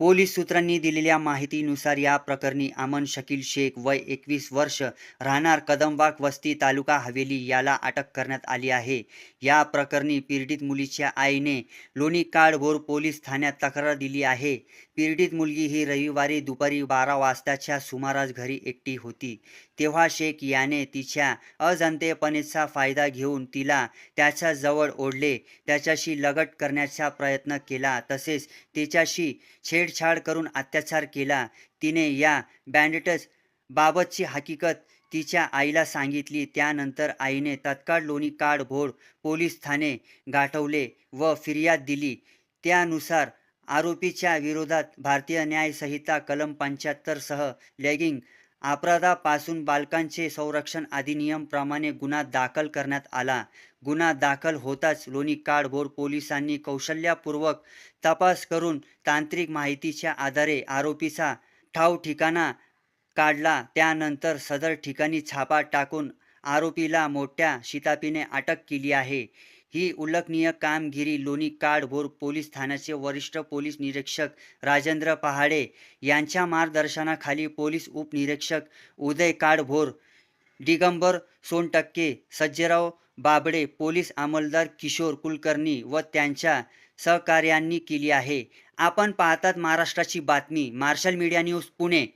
Police सूत्रांनी दिलेल्या माहितीनुसार या प्रकरणी अमन शकील शेख वय एकवीस वर्ष राहणार कदमबाग वस्ती तालुका हवेली याला अटक करण्यात आली आहे. या प्रकरणी पीडित मुलीच्या आईने लोणी काळभोर पोलीस ठाण्यात तक्रार दिली आहे. पीडित मुलगी ही रविवारी दुपारी बारा वाजताच्या सुमारास घरी एकटी होती. तेव्हा शेख याने तिच्या अजंतेपणेचा फायदा घेऊन तिला त्याच्याजवळ ओढले. त्याच्याशी लगट करण्याचा प्रयत्न केला. तसेच तिच्याशी छेडछाड करून अत्याचार केला. तिने या बँडेटस बाबतची हकीकत तिच्या आईला सांगितली. त्यानंतर आईने तत्काळ लोणी काडभोड पोलीस ठाणे गाठवले व फिर्याद दिली. त्यानुसार आरोपीच्या विरोधात भारतीय न्यायसंहिता कलम पंच्याहत्तरसह लेगिंग अपराधापासून बालकांचे संरक्षण अधिनियमप्रमाणे गुन्हा दाखल करण्यात आला. गुन्हा दाखल होताच लोणी काळभोर पोलिसांनी कौशल्यापूर्वक तपास करून तांत्रिक माहितीच्या आधारे आरोपीचा ठाव ठिकाणा काढला. त्यानंतर सदर ठिकाणी छापा टाकून आरोपीला मोठ्या शितापीने अटक केली आहे. ही उल्लेखनीय कामगिरी लोणी काडभोर पोलीस ठाण्याचे वरिष्ठ पोलीस निरीक्षक राजेंद्र पहाडे यांच्या मार्गदर्शनाखाली पोलीस उपनिरीक्षक उदय काडभोर दिगंबर सोनटक्के सज्जराव बाबडे पोलीस अंमलदार किशोर कुलकर्णी व त्यांच्या सहकार्यांनी केली आहे. आपण पाहतात महाराष्ट्राची बातमी मार्शल मीडिया न्यूज पुणे.